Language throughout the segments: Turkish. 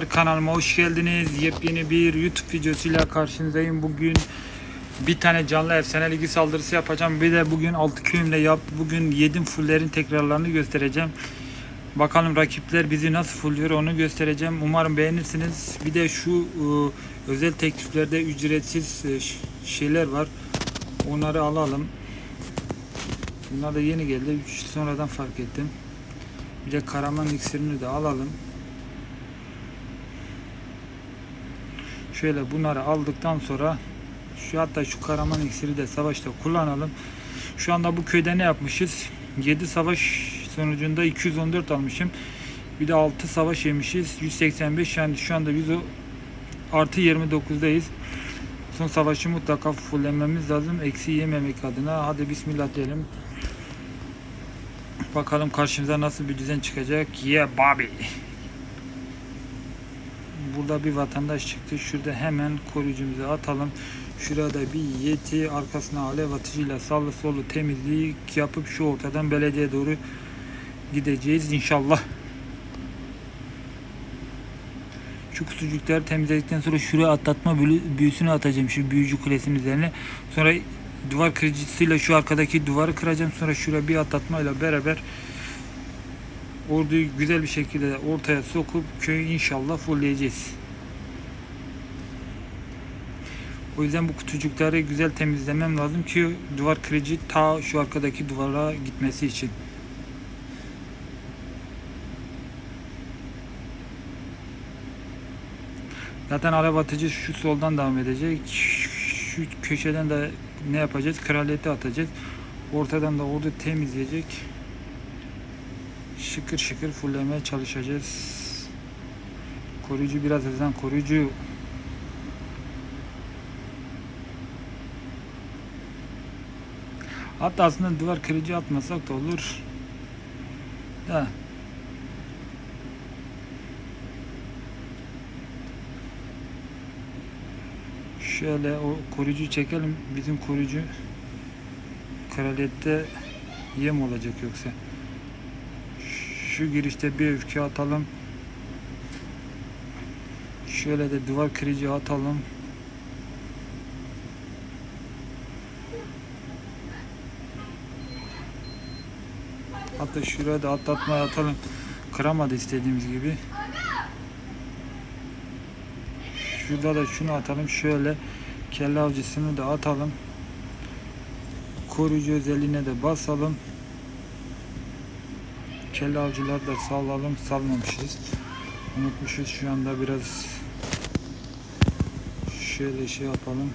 Kanalıma hoş geldiniz. Yepyeni bir YouTube videosuyla karşınızdayım. Bugün bir tane canlı efsane ligi saldırısı yapacağım. Bir de bugün 6 köyümle yap. Bugün yedim fulllerin tekrarlarını göstereceğim. Bakalım rakipler bizi nasıl fulluyor onu göstereceğim. Umarım beğenirsiniz. Bir de şu ıı, özel tekliflerde ücretsiz ş- şeyler var. Onları alalım. Bunlar da yeni geldi. Sonradan fark ettim. Bir de karaman iksirini de alalım. Şöyle bunları aldıktan sonra şu hatta şu karaman iksiri de savaşta kullanalım. Şu anda bu köyde ne yapmışız? 7 savaş sonucunda 214 almışım. Bir de 6 savaş yemişiz. 185 yani şu anda 100 o- artı 29'dayız. Son savaşı mutlaka fullememiz lazım. Eksi yememek adına. Hadi bismillah diyelim. Bakalım karşımıza nasıl bir düzen çıkacak. Yeah Bobby. Burada bir vatandaş çıktı. Şurada hemen koruyucumuzu atalım. Şurada bir yeti arkasına alev atıcıyla sağlı sollu temizlik yapıp şu ortadan belediye doğru gideceğiz inşallah. Şu kutucukları temizledikten sonra şuraya atlatma büyü- büyüsünü atacağım şu büyücü kulesinin üzerine. Sonra duvar kırıcısıyla şu arkadaki duvarı kıracağım. Sonra şuraya bir atlatmayla beraber orduyu güzel bir şekilde ortaya sokup köyü inşallah fullleyeceğiz. O yüzden bu kutucukları güzel temizlemem lazım ki duvar kırıcı ta şu arkadaki duvara gitmesi için. Zaten araba atıcı şu soldan devam edecek. Şu köşeden de ne yapacağız? Kraliyeti atacağız. Ortadan da ordu temizleyecek. Şıkır şıkır fullemeye çalışacağız. Koruyucu biraz hızlan koruyucu. Hatta aslında duvar kırıcı atmasak da olur. Da. Şöyle o koruyucu çekelim. Bizim koruyucu kraliyette yem olacak yoksa. Şu girişte bir öfke atalım. Şöyle de duvar kırıcı atalım. Hatta şuraya da atlatmaya atalım. Kıramadı istediğimiz gibi. Şurada da şunu atalım. Şöyle kelle avcısını da atalım. Koruyucu özelliğine de basalım. Kelle avcılar da salalım. Salmamışız. Unutmuşuz şu anda biraz şöyle şey yapalım.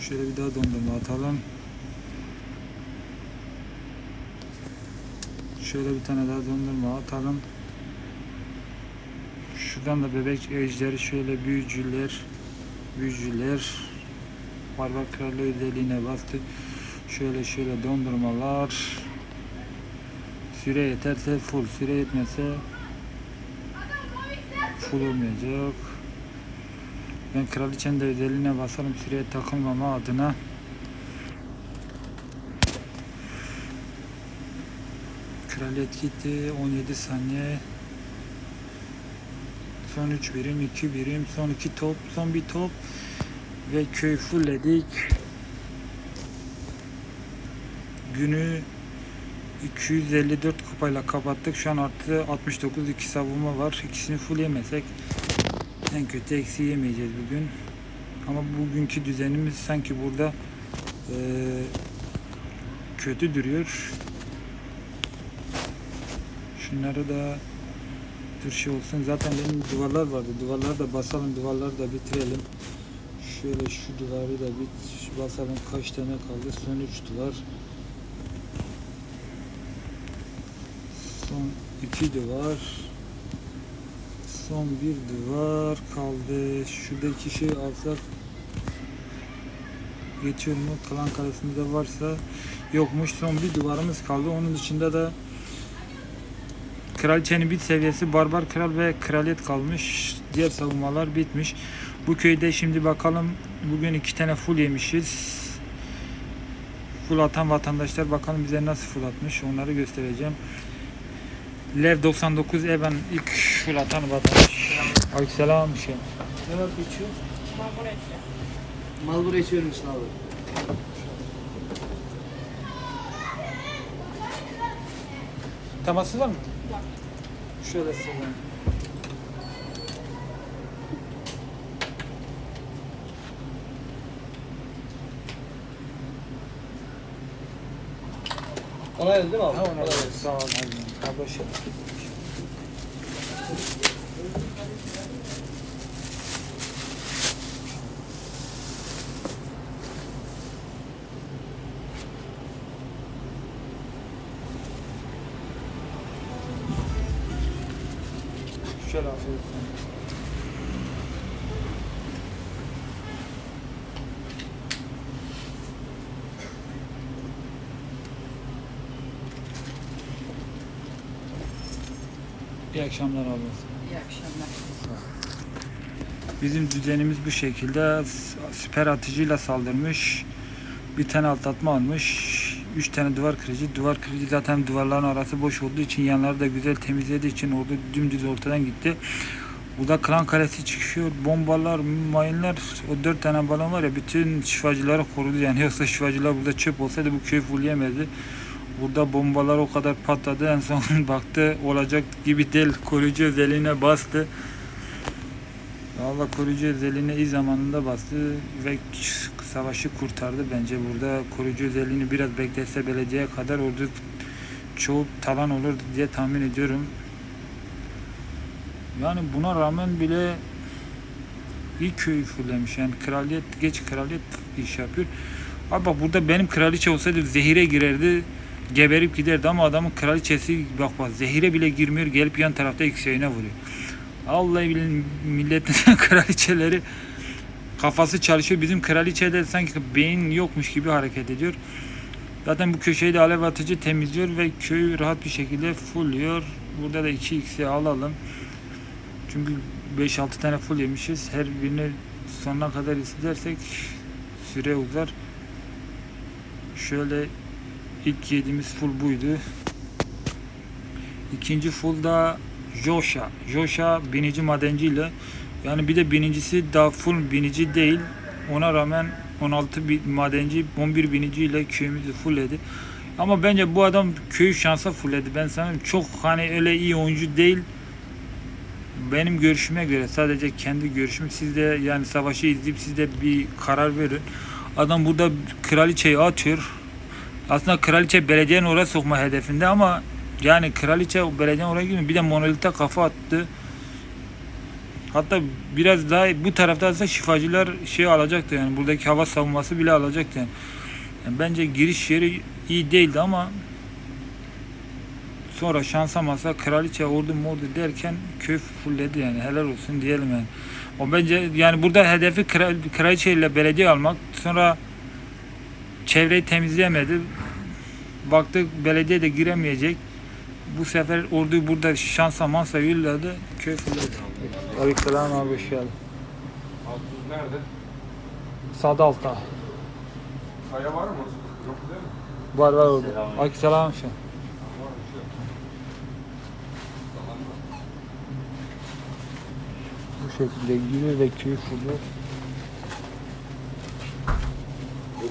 Şöyle bir daha dondurma atalım. Şöyle bir tane daha dondurma atalım. Şuradan da bebek ejderi şöyle büyücüler büyücüler barbar kralı özelliğine bastı. Şöyle şöyle dondurmalar süre yeterse full süre yetmese full olmayacak. Ben kraliçenin de özelliğine basalım süreye takılmama adına. Kraliyet gitti 17 saniye. Son 3 birim, 2 birim, son 2 top, son bir top ve köy fullledik. Günü 254 kupayla kapattık. Şu an artı 69 2 savunma var. İkisini full yemesek en kötü eksi yemeyeceğiz bugün. Ama bugünkü düzenimiz sanki burada eee, kötü duruyor. Şunları da dur şey olsun. Zaten benim duvarlar vardı. Duvarları da basalım. Duvarları da bitirelim. Şöyle şu duvarı da bit basalım. Kaç tane kaldı? Son 3 duvar. 2 duvar. Son bir duvar kaldı. Şuradaki şey alsak geçiyor mu? Kalan kalesinde varsa yokmuş. Son bir duvarımız kaldı. Onun dışında da Kraliçenin bit seviyesi barbar kral ve kraliyet kalmış. Diğer savunmalar bitmiş. Bu köyde şimdi bakalım bugün iki tane full yemişiz. Full atan vatandaşlar bakalım bize nasıl full atmış onları göstereceğim. Lev 99 Evan ilk full atan vatandaş. Aleykümselam şey. Ne var geçiyor? Malbora içiyor musun abi? Temassız var mı? Şöyle sallayayım. Ona geldi değil mi abi? Ha ona da sağ ol hadi. Kardeşim. Şöyle afiyet olsun. İyi akşamlar abi. İyi akşamlar. Bizim düzenimiz bu şekilde. Süper atıcıyla saldırmış. Bir tane atlatma almış. Üç tane duvar kırıcı. Duvar kırıcı zaten duvarların arası boş olduğu için yanları da güzel temizlediği için orada dümdüz ortadan gitti. Burada klan kalesi çıkıyor. Bombalar, mayınlar. O dört tane balon var ya bütün şifacıları korudu yani. Yoksa şifacılar burada çöp olsaydı bu köy fullleyemezdi. Burada bombalar o kadar patladı. En son baktı olacak gibi değil. Koruyucu özelliğine bastı. Valla koruyucu özelliğine iyi zamanında bastı ve savaşı kurtardı bence burada koruyucu özelliğini biraz bekletse belediyeye kadar orada çoğu talan olur diye tahmin ediyorum. Yani buna rağmen bile iyi köyü fullemiş yani kraliyet geç kraliyet iş yapıyor. Abi bak burada benim kraliçe olsaydı zehire girerdi geberip giderdi ama adamın kraliçesi bak bak zehire bile girmiyor gelip yan tarafta yükseğine vuruyor. Vallahi billahi milletin kraliçeleri kafası çalışıyor. Bizim kraliçe de sanki beyin yokmuş gibi hareket ediyor. Zaten bu köşeyi de alev atıcı temizliyor ve köyü rahat bir şekilde fullüyor. Burada da 2x'i alalım. Çünkü 5-6 tane full yemişiz. Her birini sonuna kadar izlersek süre uzar. Şöyle ilk yediğimiz full buydu. İkinci full da Joshua. Joshua binici madenciyle yani bir de binincisi daha full binici değil. Ona rağmen 16 bi- madenci 11 biniciyle köyümüzü fullledi. Ama bence bu adam köyü şansa fullledi. Ben sana çok hani öyle iyi oyuncu değil. Benim görüşüme göre sadece kendi görüşüm. Siz de yani savaşı izleyip siz de bir karar verin. Adam burada kraliçeyi atıyor. Aslında kraliçe belediyenin oraya sokma hedefinde ama yani kraliçe belediyenin oraya girmiyor. Bir de monolite kafa attı. Hatta biraz daha bu tarafta ise şifacılar şey alacaktı yani buradaki hava savunması bile alacaktı yani. Yani bence giriş yeri iyi değildi ama sonra şansa masa kraliçe ordu mordu derken köy fulledi yani helal olsun diyelim yani. O bence yani burada hedefi kral, kraliçe ile belediye almak sonra çevreyi temizleyemedi. Baktık belediye de giremeyecek. Bu sefer orduyu burada şansa mansa yolladı. Köy fulledi. Aleykümselam abi hoş geldin. Altın nerede? Sağda altta. Kaya var mı? Yok değil mi? Var var orada. Aleykümselam şey. Bir şey? Bu şekilde giriyor ve köyü fulluyor.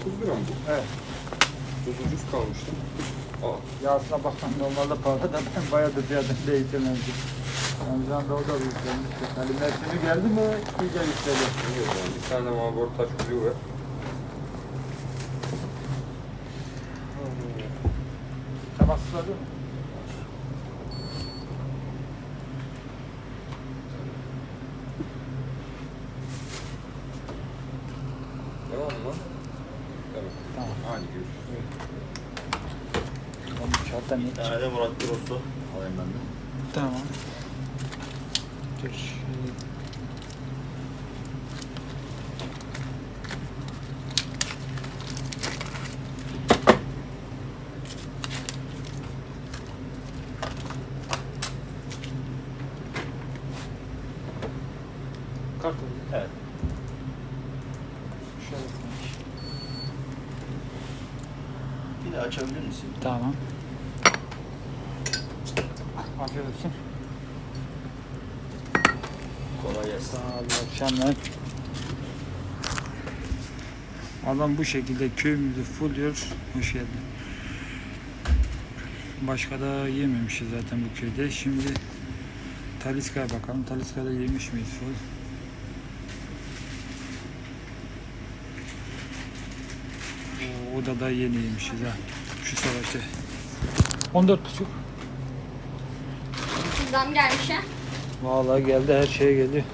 9 lira mı bu? Evet. Çok ucuz kalmıştı. Aa, Ya aslına baksan normalde pahalı da ben bayağıdır fiyatını değiştirmemişim. Ramazan'da o da bir yükselmiş. Ali mevsimi geldi mi iyice yükseldi. bilmiyorum yani. Bir tane mavor taş kuyruğu var. Temassızladı mı? Devam mı? Evet. Tamam. Hadi görüşürüz. Oğlum kağıtta ne? Bir tane de Murat Grosso alayım ben de. Tamam. Dur. şöyle. Kart mı? Evet. Şöyle konuş. Bir de açabilir misin? Tamam. Afiyet olsun. Kolay gelsin. Sağ olun akşamlar. Adam bu şekilde köyümüzü fulluyor. Hoş geldin. Başka da yememişiz zaten bu köyde. Şimdi Taliska'ya bakalım. Taliska'da yemiş miyiz full? Oo, O da da yeni yemişiz ha. Şu savaşta. 14 buçuk. Zam gelmiş ha. Vallahi geldi her şeye geliyor.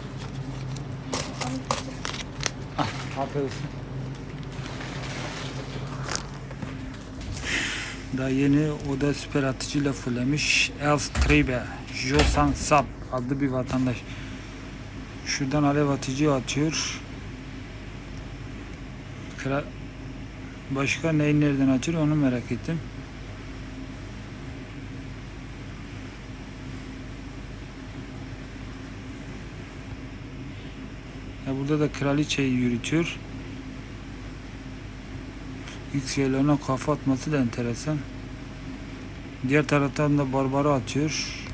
Ah, olsun. Daha yeni o da süper atıcıyla fullemiş. Els Tribe, Josan Sap adlı bir vatandaş. Şuradan alev atıcı atıyor. Başka neyi nereden açıyor onu merak ettim. Burada da kraliçeyi yürütüyor. X yerlerine kafa atması da enteresan. Diğer taraftan da Barbara atıyor.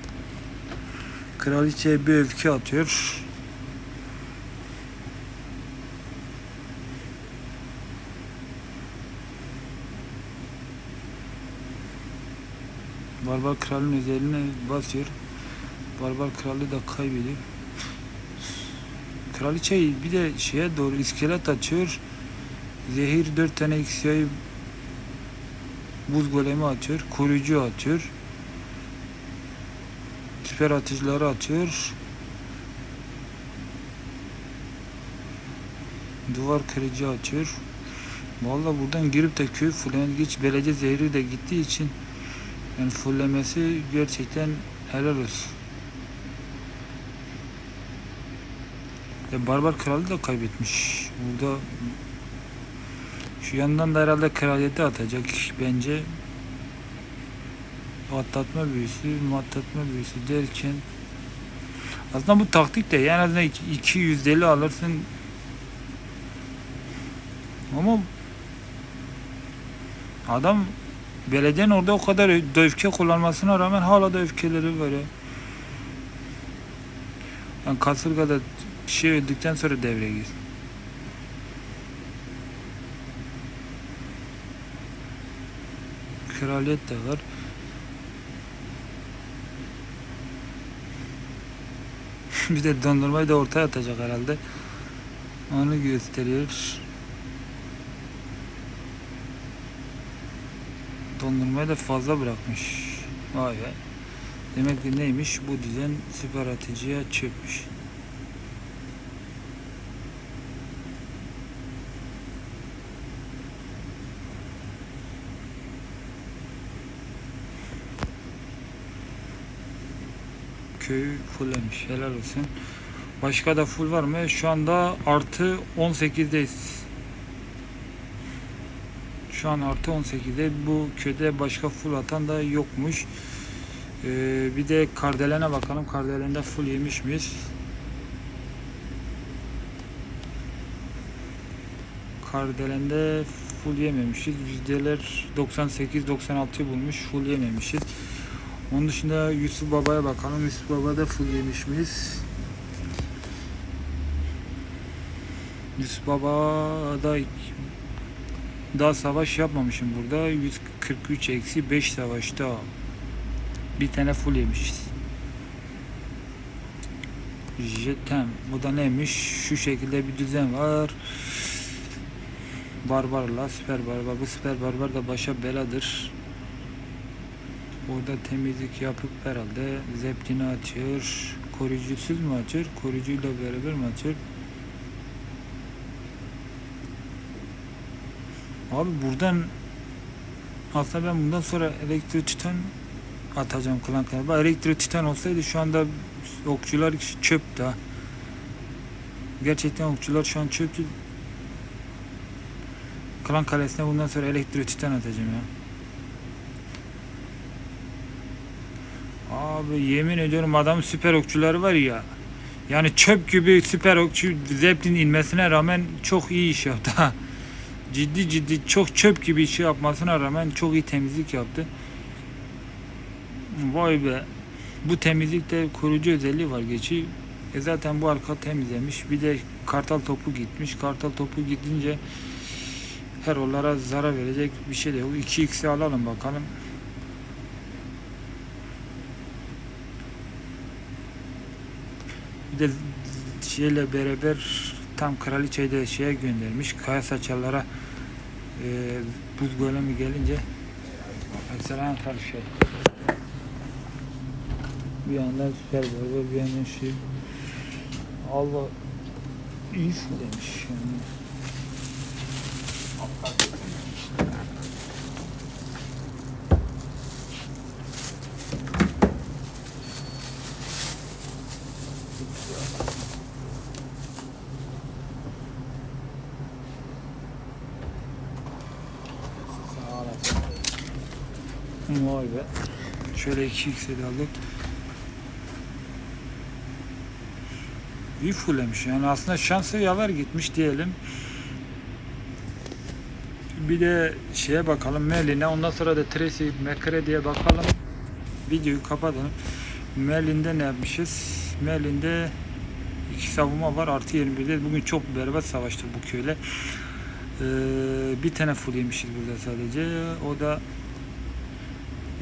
Kraliçeye bir öfke atıyor. Barbar kralın üzerine basıyor. Barbar kralı da kaybediyor. Kraliçeyi bir de şeye doğru iskelet atıyor. Zehir dört tane X'ya'yı buz golemi atıyor. Koruyucu atıyor. Süper atıcıları atıyor. Duvar kırıcı atıyor. Vallahi buradan girip de köy fullemen geç belediye zehri de gittiği için yani fullemesi gerçekten helal olsun. E, Barbar Kralı da kaybetmiş. Burada şu yandan da herhalde kraliyeti atacak bence. Atlatma büyüsü, matlatma büyüsü derken aslında bu taktik de en azından 250 alırsın ama adam belediyenin orada o kadar öfke kullanmasına rağmen hala da öfkeleri var ya. Yani kasırgada şey öldükten sonra devreye gir. Kraliyet de var. bir de dondurmayı da ortaya atacak herhalde. Onu gösteriyor. Dondurmayı da fazla bırakmış. Vay be. Demek ki neymiş? Bu düzen süper atıcıya çökmüş. Köy fullemiş. Helal olsun. Başka da full var mı? Şu anda artı 18'deyiz. Şu an artı 18'de. Bu köyde başka full atan da yokmuş. Ee, bir de Kardelen'e bakalım. Kardelen'de full yemiş miyiz? Kardelen'de full yememişiz. Yüzdeler 98-96 bulmuş. Full yememişiz. Onun dışında Yusuf Baba'ya bakalım. Yusuf Baba'da full yemiş miyiz? Yusuf Baba'da daha savaş yapmamışım burada. 143 eksi 5 savaşta bir tane full yemişiz. Jetem. Bu da neymiş? Şu şekilde bir düzen var. Barbarla süper barbar. Bu süper barbar da başa beladır. Orada temizlik yapıp herhalde zeptini atıyor. Koruyucusuz mu atıyor? Koruyucuyla beraber mi atıyor? Abi buradan aslında ben bundan sonra elektro titan atacağım klan kanalına. Bak elektro titan olsaydı şu anda okçular çöp da. Gerçekten okçular şu an çöp. Klan kalesine bundan sonra elektro titan atacağım ya. Abi yemin ediyorum adamın süper okçuları var ya. Yani çöp gibi süper okçu Zeppelin inmesine rağmen çok iyi iş yaptı. ciddi ciddi çok çöp gibi iş yapmasına rağmen çok iyi temizlik yaptı. Vay be. Bu temizlikte koruyucu özelliği var geçi. E zaten bu arka temizlemiş. Bir de kartal topu gitmiş. Kartal topu gidince her onlara zarar verecek bir şey de yok. 2x'i alalım bakalım. Bir de şeyle beraber tam kraliçeyi de şeye göndermiş. Kaya saçarlara e, buz golemi gelince mesela karşı bir yandan süper bir yandan şey Allah iyi demiş yani. Sağ olasın. Vay be. Şöyle 2x'e de aldık. İyi fullemiş yani aslında şansı yaver gitmiş diyelim. Bir de şeye bakalım Merlin'e ondan sonra da Tracy McCready'ye bakalım. Videoyu kapatalım. Merlin'de ne yapmışız? Merlin'de iki savunma var artı 21'de. Bugün çok berbat savaştık bu köyle. Ee, bir tane full yemişiz burada sadece. O da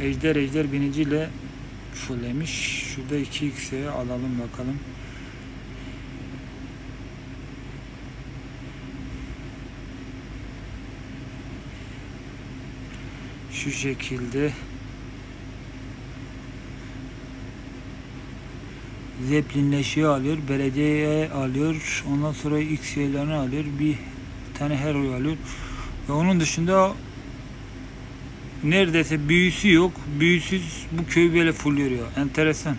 Ejder Ejder biniciyle fullemiş. Şurada 2x'e alalım bakalım. Şu şekilde Zeppelin'le şey alıyor, belediyeye alıyor, ondan sonra X şeylerini alıyor, bir tane Hero'yu alıyor. Ve onun dışında neredeyse büyüsü yok. Büyüsüz bu köyü böyle fulluyor. Enteresan.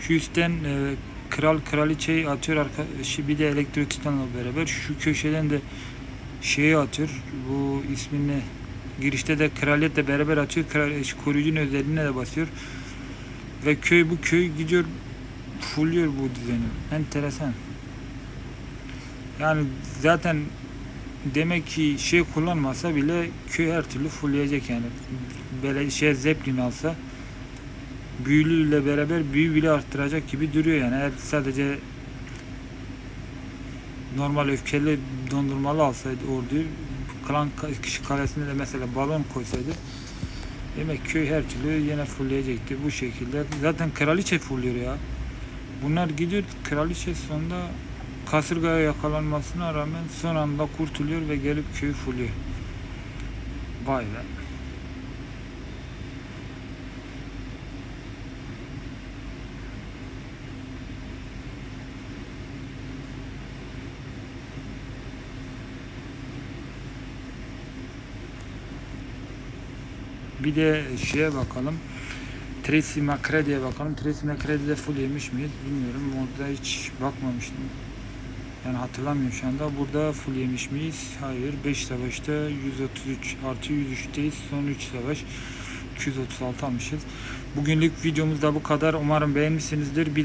Şu üstten e, kral kraliçeyi atıyor arka, şu bir de elektrik titanla beraber. Şu köşeden de şeyi atıyor. Bu ismini girişte de kraliyetle beraber atıyor. Kral, şu koruyucunun özelliğine de basıyor. Ve köy bu köy gidiyor fulluyor bu düzeni. Enteresan. Yani zaten demek ki şey kullanmasa bile köy her türlü fullleyecek yani. Böyle şey Zeppelin alsa büyülüyle beraber büyü bile arttıracak gibi duruyor yani. Eğer sadece normal öfkeli dondurmalı alsaydı orduyu klan kişi kalesinde de mesela balon koysaydı demek köy her türlü yine fullleyecekti bu şekilde. Zaten kraliçe fulluyor ya. Bunlar gidiyor kraliçe sonunda kasırgaya yakalanmasına rağmen son anda kurtuluyor ve gelip köyü fulluyor. Vay be. Bir de şeye bakalım. Tracy McCready'ye bakalım. Tracy McCready'de full yemiş miyiz bilmiyorum. Orada hiç bakmamıştım. Yani hatırlamıyorum şu anda. Burada full yemiş miyiz? Hayır. 5 savaşta 133 artı 103'teyiz. Son 3 savaş 236 almışız. Bugünlük videomuz da bu kadar. Umarım beğenmişsinizdir. Bir de